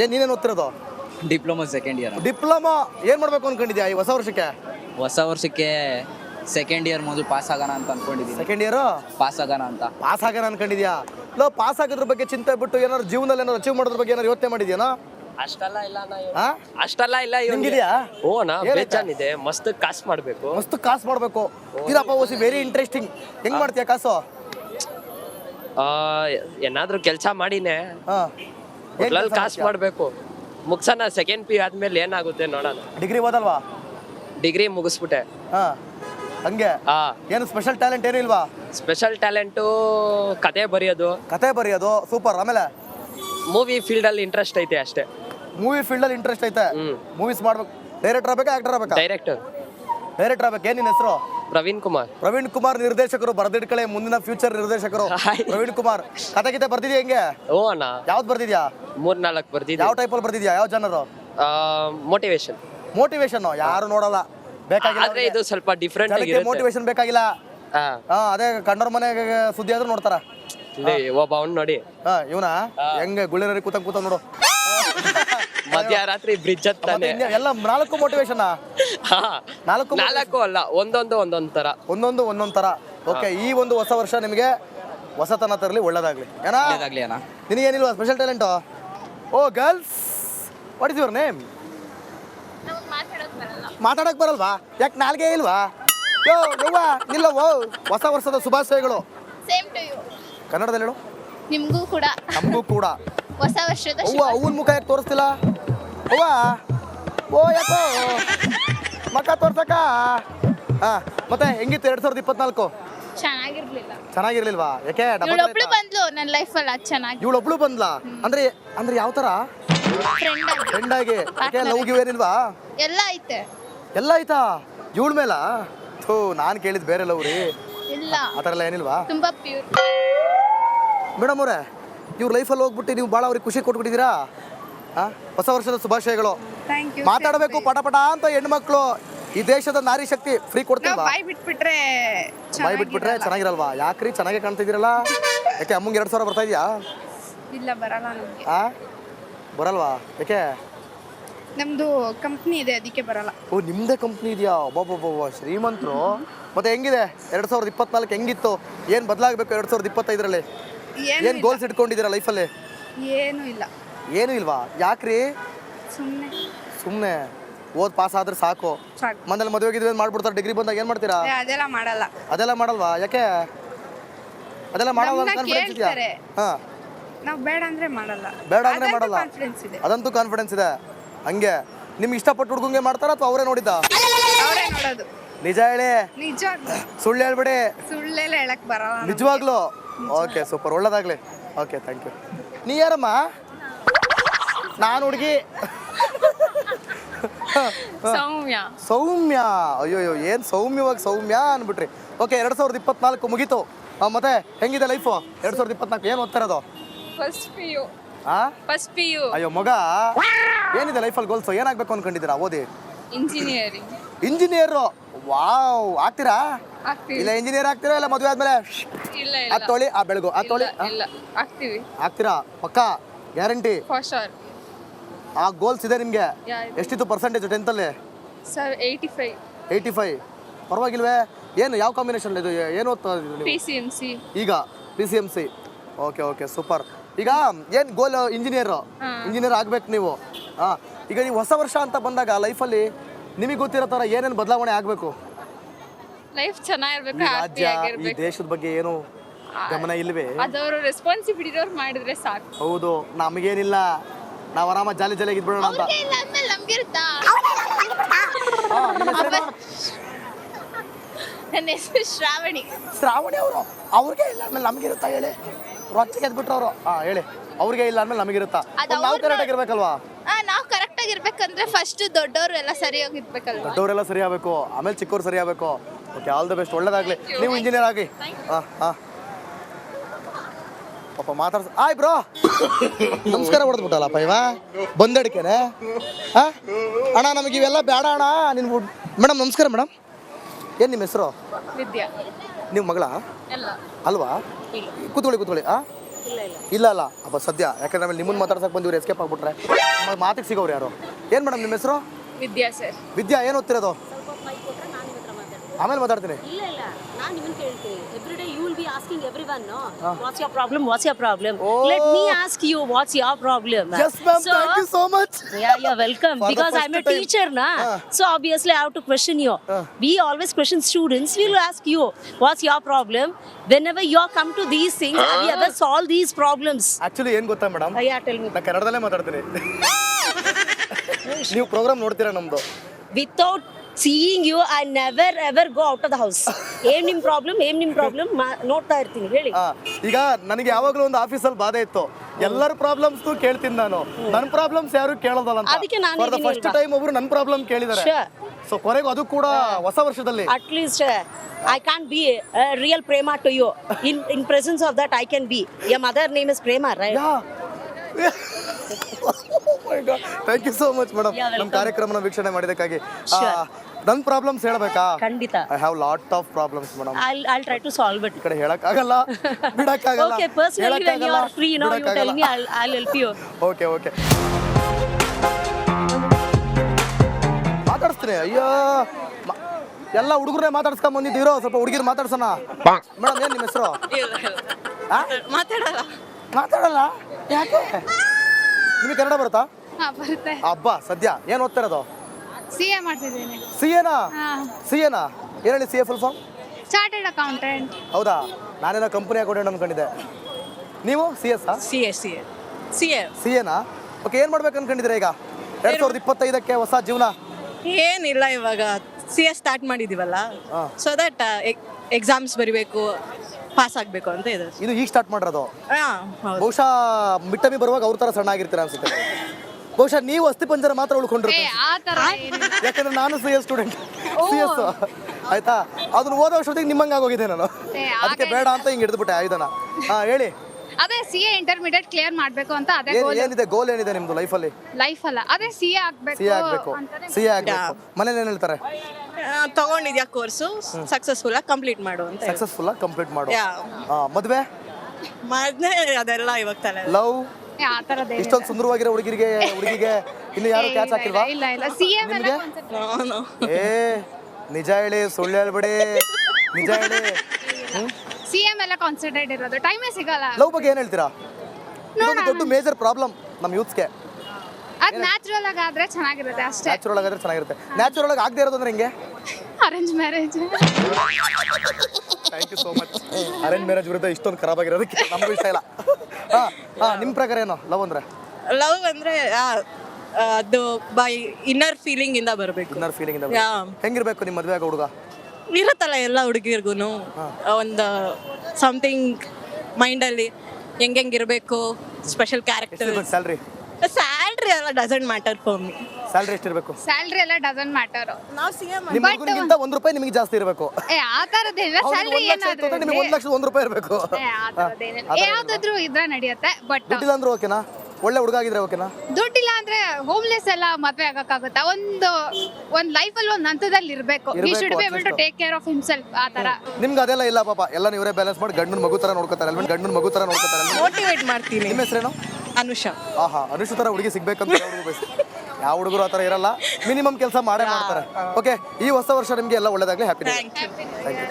ಏನ್ ನೀನೇನು ಓದ್ತಿರೋದು? ಡಿಪ್ಲೊಮಾ ಸೆಕೆಂಡ್ ಇಯರ್ ಡಿಪ್ಲೊಮಾ ಏನ್ ಮಾಡ್ಬೇಕು ಅನ್ಕೊಂಡಿದ್ಯಾ ಈ ಹೊಸ ವರ್ಷಕ್ಕೆ? ಹೊಸ ವರ್ಷಕ್ಕೆ ಸೆಕೆಂಡ್ ಇಯರ್ ಮೊದಲು ಪಾಸ್ ಆಗೋಣ ಅಂತ ಅನ್ಕೊಂಡಿದ್ದೀನಿ ಸೆಕೆಂಡ್ ಇಯರ್ ಪಾಸ್ ಆಗೋಣ ಅಂತ. ಪಾಸ್ ಆಗೋಣ ಅನ್ಕೊಂಡಿದ್ಯಾ? ಲೋ ಪಾಸ್ ಆಗೋದ್ರ ಬಗ್ಗೆ ಚಿಂತೆ ಬಿಟ್ಟು ಏನಾದ್ರು ಜೀವನದಲ್ಲಿ ಏನಾದ್ರು ಅಚೀವ್ ಮಾಡೋದ್ರ ಬಗ್ಗೆ ಏನಾದ್ರು ಯೋಚನೆ ಮಾಡಿದ್ಯಾನ? ಅಷ್ಟೆಲ್ಲ ಇಲ್ಲ ಅಣ್ಣ ಇವ್ನು. ಹಾ ಅಷ್ಟೆಲ್ಲ ಇಲ್ಲ ಇವ್ನಿಗೆ. ಓ? ಬೇಜಾನಿದೆ. ಮಸ್ತ್ ಕಾಸು ಮಾಡ್ಬೇಕು. ಮಸ್ತ್ ಕಾಸು ಮಾಡ್ಬೇಕು. ಇರಪ್ಪ ಓಸಿ ವೆರಿ ಇಂಟ್ರೆಸ್ಟಿಂಗ್ ಹೆಂಗ್ ಮಾಡ್ತೀಯ ಕಾಸು? ಆ, ಏನಾದ್ರೂ ಕೆಲಸ ಮಾಡಿನೇ. ಹಾ ಒಟ್ಲಲ್ಲಿ ಕಾಸ್ಟ್ ಮಾಡಬೇಕು. ಮುಗ್ಸೋಣ ಸೆಕೆಂಡ್ ಪಿ ಆದ್ಮೇಲೆ ಏನಾಗುತ್ತೆ ನೋಡೋಣ. ಡಿಗ್ರಿ ಓದಲ್ವಾ? ಡಿಗ್ರಿ ಮುಗಿಸ್ಬಿಟ್ಟೆ. ಹಾ ಹಂಗೆ? ಹಾ. ಏನು ಸ್ಪೆಷಲ್ ಟ್ಯಾಲೆಂಟ್ ಏನು ಇಲ್ವಾ? ಸ್ಪೆಷಲ್ ಟ್ಯಾಲೆಂಟು ಕತೆ ಬರೆಯೋದು. ಕತೆ ಬರೆಯೋದು ಸೂಪರ್ ಆಮೇಲೆ? ಮೂವಿ ಫೀಲ್ಡ್ ಅಲ್ಲಿ ಇಂಟ್ರೆಸ್ಟ್ ಐತೆ ಅಷ್ಟೇ. ಮೂವಿ ಫೀಲ್ಡ್ ಅಲ್ಲಿ ಇಂಟ್ರೆಸ್ಟ್ ಐತೆ. ಮೂವೀಸ್ ಮಾಡ್ಬೇಕು. ಡೈರೆಕ್ಟರ್ ಆಗ್ಬೇಕಾ ಆಕ್ಟರ್ ಆಗ್ಬೇಕಾ? ಡೈರೆಕ್ಟರ್ ಡೈರೆಕ್ಟರ್ ಆಗ್ಬೇಕು. ಏನು ನಿನ್ನ ಹೆಸರು? ಪ್ರವೀಣ್ ಕುಮಾರ್. ಪ್ರವೀಣ್ ಕುಮಾರ್ ನಿರ್ದೇಶಕರು ಬರ್ದಿಟ್ಕಳೆ ಮುಂದಿನ ಫ್ಯೂಚರ್ ನಿರ್ದೇಶಕರು. ಪ್ರವೀಣ್ ಕುಮಾರ್ ಕತೆ ಗೀತೆ ಬರ್ದಿದ್ಯಾ ಹೆಂಗೆ? ಓ ಅಣ್ಣ. ಯಾವ್ದು ಬರ್ದಿದ್ಯಾ? ಮೂರ್ ನಾಲ್ಕು ಬರ್ದಿದ್ದೆ. ಯಾವ ಟೈಪಲ್ಲಿ ಬರ್ದಿದ್ಯಾ? ಯಾವ ಜನರು ಮೋಟಿವೇಶನ್ ಮೋಟಿವೇಶನ್ ಯಾರು ನೋಡಲ್ಲ. ಬೇಕಾಗಿಲ್ಲ ಆದ್ರೆ ಇದು ಸ್ವಲ್ಪ ಡಿಫ್ರೆಂಟ್ ಆಗಿರುತ್ತೆ. ಮೋಟಿವೇಶನ್ ಬೇಕಾಗಿಲ್ಲ. ಹಾ. ಅದೇ ಕಂಡೋರ್ ಮನೆಗೆ ಸುದ್ದಿ ಆದ್ರೂ ನೋಡ್ತಾರ. ಒಬ್ಬ ಅವ್ನ್ ನೋಡಿ. ಹಾ ಇವನ? ಹೆಂಗೆ ಗುಳ್ಳೆನರಿ ಕೂತ ಕೂತ ನೋಡು. ಮಧ್ಯರಾತ್ರಿ ಬ್ರಿಡ್ಜ್ ಹತ್ತಾನೆ. ಎಲ್ಲ ನಾಲ್ಕು ಮೋಟಿವೇಶನ್ ಹಾ. ನಾಲ್ಕು ನಾಲ್ಕು ಅಲ್ಲ ಒಂದೊಂದು ಒಂದೊಂದ್ ತರ. ಒಂದೊಂದು ಒಂದೊಂದ್ ತರ. ಓಕೆ ಈ ಒಂದು ಹೊಸ ವರ್ಷ ನಿಮಗೆ ಹೊಸತನ ತರಲಿ ಒಳ್ಳೇದಾಗ್ಲಿ. ನಿನಗೆ ಒಳ್ಳೇದಾಗ್ಲಿ ಅಣ್ಣ. ನಿನಗೇನಿಲ್ವಾ special talent oh girls what is your name ಮಾತಾಡಕ್ ಬರಲ್ವಾ? ಯಾಕೆ ನಾಲ್ಗೆ ಇಲ್ವಾ? ಯೋ ಯವ್ವ ಓ ಹೊಸ ವರ್ಷದ ಶುಭಾಶಯಗಳು. ಸೇಮ್ ಟು ಯು ಕನ್ನಡದಲ್ಲಿ ಹೇಳು. ನಿಮಗೂ ಕೂಡ. ನಮಗೂ ಕೂಡ. ಹೊಸ ವರ್ಷದ ಅವ್ವ ಮುಖ ಯಾಕೆ ತೋರಿಸ್ತಿಲ್ಲ? ಅವ್ವ ಓ ಯಾಕೋ? ಮಕ್ಕ ತೋರ್ಸಕ್ಕ? ಹಾ ಮತ್ತೆ ಹೆಂಗಿತ್ತು ಎರಡ್ ಸಾವಿರದ ಇಪ್ಪತ್ನಾಲ್ಕು? ಚೆನ್ನಾಗಿರ್ಲಿಲ್ಲ. ಚೆನ್ನಾಗಿರ್ಲಿಲ್ವಾ? ಯಾಕೆ ಇವಳೊಬ್ಳು ಬಂದ್ಲು ನನ್ನ ಲೈಫಲ್ಲಿ ಅದು ಚೆನ್ನಾಗಿ. ಇವಳೊಬ್ಳು ಬಂದ್ಲಾ? ಅಂದ್ರೆ ಅಂದ್ರೆ ಯಾವ ತರ? ಫ್ರೆಂಡ್ ಆಗಿ. ಫ್ರೆಂಡ್ ಆಗಿ. ಯಾಕೆ ಲವ್ ಗಿವ್ ಏನಿಲ್ವಾ? ಎಲ್ಲ ಐತೆ. ಎಲ್ಲ ಆಯ್ತಾ ಇವಳ ಮೇಲ? ಥೂ ನಾನು ಕೇಳಿದ್ ಬೇರೆ ಲವ್ ರೀ ಇಲ್ಲ. ಆ ಥರ ಎಲ್ಲ ಏನಿಲ್ವಾ? ತುಂಬಾ ಪ್ಯೂರ್ ಮೇಡಮ್ ಅವರೇ ಇವ್ರ ಲೈಫಲ್ಲಿ ಹೋಗ್ಬಿಟ್ಟು ನೀವು ಭಾಳ ಅವ್ರಿಗೆ ಖುಷಿ ಕೊಟ್ಬಿಟ್ಟಿದ್ದೀರಾ? ಹೊಸ ವರ್ಷದ ಶುಭಾಶಯಗಳು. ಮಾತಾಡಬೇಕು ಪಟ ಪಟ ಅಂತ ಹೆಣ್ಮಕ್ಳು ಈ ದೇಶದ ನಾರಿ ಶಕ್ತಿ ಫ್ರೀ ಕೊಡ್ತಿಲ್ವಾ ಬಾಯ್ ಬಿಟ್ಬಿಟ್ರೆ ಬಾಯ್ ಬಿಟ್ಬಿಟ್ರೆ ಚೆನ್ನಾಗಿರಲ್ವಾ? ಯಾಕ್ರಿ ಚೆನ್ನಾಗಿ ಕಾಣ್ತಿದ್ದೀರಲ್ಲ? ಯಾಕೆ ಅಮ್ಮಂಗೆ ಎರಡು ಸಾವಿರ ಬರ್ತಾ ಇದೆಯಾ? ಇಲ್ಲ ಬರಲ್ಲ ಆ? ಬರಲ್ವಾ? ಯಾಕೆ? ನಮ್ದು ಕಂಪ್ನಿ ಇದೆ ಅದಕ್ಕೆ ಬರಲ್ಲ. ಓ ನಿಮ್ದೇ ಕಂಪ್ನಿ ಇದೆಯಾ? ಒಬ್ಬೊಬ್ಬೊಬ್ಬ ಶ್ರೀಮಂತರು? ಮತ್ತೆ ಹೆಂಗಿದೆ? ಎರಡ್ ಸಾವಿರದ ಇಪ್ಪತ್ನಾಲ್ಕು ಹೆಂಗಿತ್ತು? ಏನ್ ಬದಲಾಗಬೇಕು ಎರಡ್ ಸಾವಿರದ ಇಪ್ಪತ್ತೈದರಲ್ಲಿ? ಏನು ಏನ್ ಗೋಲ್ಸ್ ಇಟ್ಕೊಂಡಿದ್ದೀರಾ ಲೈಫಲ್ಲಿ ಏನು ಇಲ್ಲ. ಏನು ಇಲ್ವಾ? ಯಾಕ್ರಿ? ಸುಮ್ಮನೆ ಸುಮ್ನೆ. ಓದ್ ಪಾಸ್ ಆದ್ರೆ ಸಾಕು. ಸಾಕು. ಮನೇಲಿ ಮದುವೆ ಗಿದ್ವೆ ಮಾಡ್ಬಿಡ್ತಾರೆ? ಡಿಗ್ರಿ ಬಂದಾಗ ಏನ್ ಮಾಡ್ತೀರಾ? ಏ, ಅದೆಲ್ಲ ಮಾಡಲ್ಲ. ಅದೆಲ್ಲ ಮಾಡಲ್ವಾ? ಯಾಕೆ? ಅದೆಲ್ಲ ಅಂತ ಇದೆಯಾ? ಕೇಳ್ತಾರೆ. ಹಾ. ನಾವು ಬೇಡ ಅಂದ್ರೆ ಮಾಡಲ್ಲ. ಬೇಡ ಅಂದ್ರೆ ಮಾಡಲ್ಲ. ಕಾನ್ಫಿಡೆನ್ಸ್ ಇದೆ. ಅದಂತೂ ಕಾನ್ಫಿಡೆನ್ಸ್ ಇದೆ. ಹಂಗೆ. ನಿಮ್ಗೆ ಇಷ್ಟಪಟ್ಟು ಹುಡುಗಂಗೆ ಮಾಡ್ತಾರ ಅಥವಾ ಅವರೇ ನೋಡಿದ್ದ? ಅವರೇ ನೋಡೋದು. ನಿಜ ಹೇಳಿ. ನಿಜ ಸುಳ್ಳು ಹೇಳ್ಬಿಡಿ. ಸುಳ್ಳೆಲ್ಲ ಹೇಳಕ್ ಬರಲ್ಲ ನಮ್ಗೆ. ನಿಜವಾಗ್ಲು. Okay super. ಒಳ್ಳೇದಾಗ್ಲಿ. ಓಕೆ ಥ್ಯಾಂಕ್ ಯು ನೀ ಯಾರಮ್ಮ? ನಾನು ಹುಡುಗಿ. ಸೌಮ್ಯ. ಸೌಮ್ಯ. ಅಯ್ಯೋ ಅಯ್ಯೋ ಏನು ಸೌಮ್ಯವಾಗಿ ಸೌಮ್ಯ ಅಂದ್ಬಿಟ್ರಿ ಓಕೆ ಎರಡು ಸಾವಿರದ ಇಪ್ಪತ್ನಾಲ್ಕು ಮುಗೀತು. ಆ, ಮತ್ತೆ ಹೆಂಗಿದೆ ಲೈಫು ಎರಡು ಸಾವಿರದ ಇಪ್ಪತ್ನಾಲ್ಕು ಏನು ಓದ್ತಾ ಇರೋದು? ಫಸ್ಟ್ ಪಿ ಯು ಆ? ಫಸ್ಟ್ ಪಿ ಯು ಅಯ್ಯೋ ಮಗ. ಏನಿದೆ ಲೈಫಲ್ಲಿ ಗೋಲ್ಸು ಏನಾಗಬೇಕು ಅನ್ಕೊಂಡಿದ್ದೀರಾ? ಓದಿ. ಇಂಜಿನಿಯರಿಂಗ್ ಇಂಜಿನಿಯರು ವಾವ್ ಆಗ್ತೀರಾ? ಇಲ್ಲ ಇಂಜಿನಿಯರ್ ಆಗ್ತೀರಾ? ಇಲ್ಲ ಮದುವೆ ಆದ್ಮೇಲೆ? ಇಲ್ಲ ಆ ತೊಳಿ ಆ ಬೆಳಗು ಆ ತೊಳಿ ಆ? ಇಲ್ಲ. ಆಗ್ತೀವಿ. ಆಗ್ತೀರಾ? ಪಕ್ಕ? ಗ್ಯಾರಂಟಿ? ಫಾರ್ ಶೋರ್ ಆ ಗೋಲ್ಸ್ ಇದೆ ನಿಮಗೆ? ಯಾವ್ದು? ಎಷ್ಟಿತ್ತು percentage ಟೆಂತಲ್ಲಿ sir eighty five eighty five ಪರವಾಗಿಲ್ವೇ? ಏನು ಯಾವ ಕಾಂಬಿನೇಷನ್ ಇದು? ಏನು ಓದ್ತಾ ಇದ್ದೀರಿ ನೀವು? ಪಿ ಸಿ ಎಂ ಸಿ ಈಗ P C M C okay okay super ಈಗ ಏನು ಗೋಲ್ ಇಂಜಿನಿಯರ್ ಇಂಜಿನಿಯರ್ ಆಗ್ಬೇಕು ನೀವು. ಹಾಂ. ಈಗ ನೀವು ಹೊಸ ವರ್ಷ ಅಂತ ಬಂದಾಗ ಲೈಫಲ್ಲಿ ನಿಮಗೆ ಗೊತ್ತಿರೋ ಥರ ಏನೇನು ಬದಲಾವಣೆ ಆಗಬೇಕು? ಲೈಫ್ ಚೆನ್ನಾಗಿರ್ಬೇಕು ಹ್ಯಾಪಿ ರಾಜ್ಯ ಈ ಆಗಿರ್ಬೇಕು. ದೇಶದ ಬಗ್ಗೆ ಏನು ಗಮನ ಇಲ್ವೇ? ಅದವರು ರೆಸ್ಪಾನ್ಸಿಬಿಲಿಟಿ ಅವ್ರು ಮಾಡಿದ್ರೆ ಸಾಕು. ಹೌದು ನಮಗೇನಿಲ್ಲ. ನಾವು ಆರಾಮ ಜಾಲಿ ಜಾಲಿಯಾಗಿ ಇದ್ಬಿಡೋಣ ಅಂತ. ಇಲ್ಲ ಅಂದ್ಮೇಲೆ ನಮ್ಗಿರುತ್ತಾ? ಹಾ, ನಿಮ್ಮ ಹೆಸರೇನು? ನನ್ನ ಹೆಸರು ಶ್ರಾವಣಿ. ಶ್ರಾವಣಿ ಅವರು? ಅವ್ರಿಗೆ ಇಲ್ಲ ಆಮೇಲೆ ನಮಗಿರುತ್ತಾ ಹೇಳಿ? ರೊಚ್ಚಿಗೆ ಎದ್ಬಿಟ್ರು ಅವರು. ಹಾಂ ಹೇಳಿ. ಅವ್ರಿಗೆ ಇಲ್ಲ ಅಂದ್ಮೇಲೆ ನಮಗಿರುತ್ತಾ? ಅದು ನಾವು ಕರೆಕ್ಟ್ ಆಗಿರ್ಬೇಕಲ್ವಾ? ಆ ನಾವು ಆಗಿರ್ಬೇಕಂದ್ರೆ ಫಸ್ಟ್ ದೊಡ್ಡವರು ಎಲ್ಲ ಸರಿಯಾಗಿರ್ಬೇಕಲ್ವಾ? ದೊಡ್ಡವರೆಲ್ಲ ಸರಿ ಆಗಬೇಕು ಆಮೇಲೆ ಚಿಕ್ಕವ್ರು ಸರಿ ಆಗಬೇಕು ಓಕೆ ಆಲ್ ದ ಬೆಸ್ಟ್ ಒಳ್ಳೇದಾಗ್ಲಿ ನೀವು ಇಂಜಿನಿಯರ್ ಆಗಿ. ಹಾಂ ಹಾಂ. ಪಾಪ ಮಾತಾಡ್ಸ ಆಯ್ ಬ್ರೋ! ನಮಸ್ಕಾರ ಹೊಡೆದ್ಬಿಟ್ಟಲ್ಲಪ್ಪ ಇವ? ಬಂದಡಿಕೆನೆ? ಹಾಂ? ಅಣ್ಣ ನಮಗೆ ಇವೆಲ್ಲ ಬೇಡ ಅಣ್ಣ. ನಿನ್ ಮೇಡಮ್ ನಮಸ್ಕಾರ ಮೇಡಮ್. ಏನು ನಿಮ್ಮ ಹೆಸರು? ವಿದ್ಯಾ. ನೀವು ಮಗಳ? ಅಲ್ವಾ? ಕೂತ್ಕೊಳ್ಳಿ ಕೂತ್ಕೊಳ್ಳಿ. ಆ? ಇಲ್ಲ ಅಲ್ಲ ಅಪ್ಪ ಸದ್ಯ. ಯಾಕಂದ್ರೆ ಆಮೇಲೆ ನಿಮ್ಮನ್ನ ಮಾತಾಡ್ಸಕ್ ಬಂದಿವ್ರು ಎಸ್ಕೇಪ್ ಆಗ್ಬಿಟ್ರೆ. ಮಾತಿಗೆ ಸಿಗೋರು ಯಾರು? ಏನ್ ಮೇಡಮ್ ನಿಮ್ಮ ಹೆಸರು? ವಿದ್ಯಾ ಸರ್. ವಿದ್ಯಾ ಏನು ಓದ್ತಿರೋದು? ಆಮೇಲೆ ಮಾತಾಡ್ತೀನಿ. ನಾನು ನಿಮ್ಮನ್ನ ಕೇಳ್ತೀನಿ every day you will be asking everyone what's your problem what's your problem let me ask you what's your problem yes ma'am thank you so much Yeah, you're welcome. For the because I'm a first time. teacher, na. Ah. So obviously I have to question you. We always question students. We'll ask you, what's your problem? Whenever you come to these things, have you ever solved these problems? Actually ಏನು ಗೊತ್ತಾ madam Uh, yeah, tell me. ನಾ ಕನ್ನಡದಲ್ಲೇ ಮಾತಾಡ್ತೀನಿ ನೀವು program ನೋಡ್ತೀರಾ ನಮ್ದು Without seeing you I never ever go out of the house ಏನ್ ನಿಮ್ ಪ್ರಾಬ್ಲಮ್ ಏನ್ ನಿಮ್ ಪ್ರಾಬ್ಲಮ್ ನೋಡ್ತಾ ಇರ್ತೀನಿ ಹೇಳಿ. ಆ, ಈಗ ನನಗೆ ಯಾವಾಗಲೂ ಒಂದು ಆಫೀಸಲ್ಲಿ ಬಾಧೆ ಇತ್ತು. ಎಲ್ಲರ ಪ್ರಾಬ್ಲಮ್ಸ್ ಕೇಳ್ತೀನಿ ನಾನು. ನನ್ನ ಪ್ರಾಬ್ಲಮ್ಸ್ ಯಾರು ಕೇಳೋದಲ್ಲ ಅಂತ. ಅದಕ್ಕೆ ನಾನು ಇದೀನಿ ಫಸ್ಟ್ ಅಲ್ವಾ? ಟೈಮ್ ಒಬ್ರು ನನ್ನ ಪ್ರಾಬ್ಲಮ್ ಕೇಳಿದ್ದಾರೆ. Sure. ಸೊ ಕೊನೆಗೂ ಅದು ಕೂಡ ಹೊಸ ವರ್ಷದಲ್ಲಿ. At least I can be real Prema to you in in presence of that I can be can mother name is Prema right right? Thank you so much madam ನಮ್ಮ ಕಾರ್ಯಕ್ರಮನ ವೀಕ್ಷಣೆ ಮಾಡಿದಕ್ಕಾಗಿ ನನ್ ನನ್ನ ಪ್ರಾಬ್ಲಮ್ಸ್ ಹೇಳಬೇಕಾ ಖಂಡಿತ. I have lot of problems madam I'll I'll try to solve it ಈ ಕಡೆ ಆಗಲ್ಲ okay personally when you are free no you tell me I I will help you okay okay ಮಾತಾಡಿಸ್ತೀನಿ. ಅಯ್ಯೋ ಎಲ್ಲ ಹುಡುಗರೇ ಮಾತಾಡ್ಸ್ಕೊಂಡ್ ಬಂದಿದ್ದೀರೋ? ಸ್ವಲ್ಪ ಹುಡುಗಿರು ಮಾತಾಡ್ಸೋಣ. ಮೇಡಮ್ ಏನು ನಿಮ್ಮ ಹೆಸರು? ಮಾತಾಡಲ್ಲ. ಮಾತಾಡಲ್ಲ? ಯಾಕೆ? ನಿಮಗೆ ಕನ್ನಡ ಬರುತ್ತಾ? ಹಾ ಬರುತ್ತೆ. ಹಬ್ಬ ಸದ್ಯ. ಏನ್ ಓದ್ತಾ ಇರೋದು? ಸಿ ಎ ಮಾಡ್ತಿದ್ದೀನಿ. ಸಿ ಎನಾ ಹಾ. ಸಿ ಎನಾ ಏನು ಹೇಳಿ C A full form chartered accountant ಹೌದಾ? ನಾನೇನೋ ಕಂಪನಿ ಅಕೌಂಟೆಂಟ್ ಅನ್ಕೊಂಡಿದ್ದೆ. ನೀವು? C? Yes C A C A C A C ಎನಾ okay ಏನ್ ಮಾಡ್ಬೇಕು ಅನ್ಕೊಂಡಿದ್ದೀರಾ ಈಗ? ಎರಡು ಸಾವಿರದ ಇಪ್ಪತ್ತೈದಕ್ಕೆ ಹೊಸ ಜೀವನ? ಏನಿಲ್ಲ ಇವಾಗ. ಸಿ ಎ ಸ್ಟಾರ್ಟ್ ಮಾಡಿದೀವಲ್ಲ. ಸೊ ದಟ್ ಎಕ್ಸಾಮ್ಸ್ ಬರಿಬೇಕು ಪಾಸ್ ಆಗಬೇಕು ಅಂತ ಇದೆ. ಇದು ಈಗ ಸ್ಟಾರ್ಟ್ ಮಾಡಿರೋದು. ಹಾಂ ಹೌದು. ಬಹುಶಃ ಮಿಟ್ಟಮಿ ಬರುವಾಗ ಅವ್ರ ತರ ಸಣ್ಣ ಆಗಿರ್ತೀರ ಅನ್ಸುತ್ತೆ. ಬಹುಶಃ ನೀವು ಅಸ್ಥಿ ಪಂಜರ ಮಾತ್ರ ಉಳ್ಕೊಂಡ್ರು ಆ ಥರ ಏನಿಲ್ಲ. ಯಾಕಂದ್ರೆ ನಾನು C S student C S ಆಯ್ತಾ? ಅದನ್ನ ಓದೋ ಅಷ್ಟೊತ್ತಿಗೆ ನಿಮ್ಮಂಗೆ ಆಗೋಗಿದೆ ನಾನು. ಏ, ಅದಕ್ಕೆ ಬೇಡ ಅಂತ ಹಿಂಗೆ ಹಿಡಿದ್ಬಿಟ್ಟೆ ಆಯ್ದನ ಹಾ ಹೇಳಿ. ಅದೇ ಸಿ ಎ ಇಂಟರ್ಮೀಡಿಯೇಟ್ ಕ್ಲಿಯರ್ ಮಾಡಬೇಕು ಅಂತ ಅದೇ ಏನ್ ಗೋಲ್ ಏನಿದೆ? ಗೋಲ್ ಏನಿದೆ ನಿಮ್ದು ಲೈಫಲ್ಲಿ ಲೈಫ್ ಅಲ್ಲ. ಅದೇ ಸಿ ಎ ಸಿಎ ಸಿ ಆಗ್ಬೇಕು. ಅಂತಾನೆ ಸಿ ಎ ಆಗ್ಬೇಕು. ಮನೇಲಿ ಏನ್ ಹೇಳ್ತಾರೆ? ತಗೊಂಡಿದ್ಯಾ ಕೋರ್ಸು ಸಕ್ಸಸ್ಫುಲ್ ಆಗಿ ಕಂಪ್ಲೀಟ್ ಮಾಡು ಅಂತ ಸಕ್ಸಸ್ಫುಲ್ ಆಗಿ ಕಂಪ್ಲೀಟ್ ಮಾಡು. Yeah. ಹಾ, ಮದ್ವೆ? ಮಾಡಿದ್ರೆ ಅದೆಲ್ಲ ಇವಾಗ ತಲೆ ಲವ್ ಆ ತರದೇ ಇಷ್ಟೊಂದು ಸುಂದರವಾಗಿರೋ ಹುಡುಗಿರಿಗೆ ಹುಡುಗಿಗೆ ಇನ್ನು ಯಾರು ಕ್ಯಾಚ್ ಹಾಕಿಲ್ವಾ? ಇಲ್ಲ ಇಲ್ಲ. ಸಿ ಎಂ ನಿಮ್ಗೆ? ಏ ನಿಜ ಹೇಳಿ ಸುಳ್ಳು ಹೇಳ್ಬೇಡಿ. ನಿಜ ಹೇಳಿ. ಸಿ ಎಂ ಎಲ್ಲ ಕಾನ್ಸಂಟ್ರೇಟ್ ಇರೋದು. ಟೈಮೇ ಸಿಗಲ್ಲ. ಲವ್ ಬಗ್ಗೆ ಏನ್ ಹೇಳ್ತೀರಾ? ಇದೊಂದು ದೊಡ್ಡ ಮೇಜರ್ ಪ್ರಾಬ್ಲಮ್ ನಮ್ಮ ಯೂತ್ಸ್ಗೆ ಅದ್ ನ್ಯಾಚುರಲ್ ಆಗಿ ಆದ್ರೆ ಚೆನ್ನಾಗಿರುತ್ತೆ ಅಷ್ಟೇ. ನ್ಯಾಚುರಲ್ ಆಗಿದ್ರೆ ಚೆನ್ನಾಗಿರುತ್ತೆ. ನ್ಯಾಚುರಲ್ ಆಗಿ ಆಗದೆ ಇರೋದು ಅಂದ್ರೆ ಹೆಂಗೆ? Arrange marriage thank you so much arrange marriage ವಿರುದ್ಧ ಇಷ್ಟೊಂದು ಖರಾಬ್ ಆಗಿರೋದಕ್ಕೆ ನಮಗೂ ಇಷ್ಟ ಇಲ್ಲ. ಹಾ ಹಾ ನಿಮ್ಮ ಪ್ರಕಾರ ಏನು? ಲವ್ ಅಂದ್ರೆ? ಲವ್ ಅಂದ್ರೆ ಅದು ಬೈ ಇನ್ನರ್ ಫೀಲಿಂಗ್ ಇಂದ ಬರಬೇಕು. ಇನ್ನರ್ ಫೀಲಿಂಗ್ ಇಂದ Yeah. ಹೆಂಗಿರ್ಬೇಕು ನಿಮ್ಮ ಮದುವೆ ಆಗೋ ಹುಡುಗ? ಇರುತ್ತಲ್ಲ ಎಲ್ಲ ಹುಡುಗಿರ್ಗು ಒಂದು ಸಮಥಿಂಗ್ ಮೈಂಡಲ್ಲಿ ಅಲ್ಲಿ ಹೆಂಗಿರ್ಬೇಕು ಸ್ಪೆಷಲ್ ಕ್ಯಾರೆಕ್ಟರ್ ಸ್ಯಾಲ್ರಿ ಸ್ಯಾಲ್ರಿ ಎಲ್ಲ doesn't matter for me salary ಎಷ್ಟಿರ್ಬೇಕು? Salary ಎಲ್ಲ ಡಸಂಟ್ ಮ್ಯಾಟರ್ ನಾವು ಸಿ ನಿಮ್ಮ ಹುಡುಗನಿಗಿಂತ ಒಂದು ರೂಪಾಯಿ ನಿಮಗೆ ಜಾಸ್ತಿ ಇರಬೇಕು. ಏ ಆ ಅವ್ನಿಗೆ ಸ್ಯಾಲ್ರಿ ಏನಾದ್ರೂ ನಿಮಗೆ ಒಂದ್ ಲಕ್ಷ ಒಂದು ರೂಪಾಯಿ ಇರಬೇಕು. ಏ ಆ ಥರದ್ದೇನಿಲ್ಲ ಯಾವ್ದಾದ್ರು ಇದ್ರ ನಡೆಯುತ್ತೆ ಬಟ್ ದುಡ್ಡಿಲ್ಲ ಅಂದ್ರೆ ಓಕೆನಾ ಒಳ್ಳೆ ಹುಡುಗ ಆಗಿದ್ರೆ ಓಕೆನಾ ದುಡ್ಡಿಲ್ಲ ಅಂದ್ರೆ ಹೋಮ್ಲೆಸ್ ಎಲ್ಲ ಮದ್ವೆ ಆಗಕ್ಕಾಗುತ್ತಾ? ಒಂದು ಒಂದ್ ಲೈಫ್ ಅಲ್ಲಿ ಒಂದ್ ಹಂತದಲ್ಲಿ ಇರ್ಬೇಕು. ಈ ಇರ್ಬೇಕು should be able to. Take care of himself ಆ ತರ ನಿಮ್ಗೆ ಅದೆಲ್ಲ ಇಲ್ಲ ಪಾಪ. ಎಲ್ಲ ನೀವೇ ಬ್ಯಾಲೆನ್ಸ್ ಮಾಡಿ ಗಂಡನ ಮಗು ತರ ನೋಡ್ಕೊತಾರೆ ಅಲ್ವಾ ಗಂಡನ ಮಗು ತರ ನೋಡ್ಕೊತಾರೆ ಮೋಟಿವೇಟ್ ಮಾಡ್ತೀನಿ. ನಿಮ್ಮ ಹೆಸರೇನು? ಅನುಷಾ. ಆಹಾ ಅನುಷು ತರ ಹುಡುಗಿ ಸಿಗ್ಬೇಕಂತ ಯಾವ ಹುಡುಗ ಬಯಸ್ತಾರೆ ಯಾವ ಹುಡುಗರು ಆ ಥರ ಇರಲ್ಲ. ಮಿನಿಮಮ್ ಕೆಲಸ ಮಾಡೇ ಮಾಡ್ತಾರೆ. ಓಕೆ ಈ ಹೊಸ ವರ್ಷ ನಿಮಗೆ ಎಲ್ಲ ಒಳ್ಳೇದಾಗಲಿ happy thank you thank you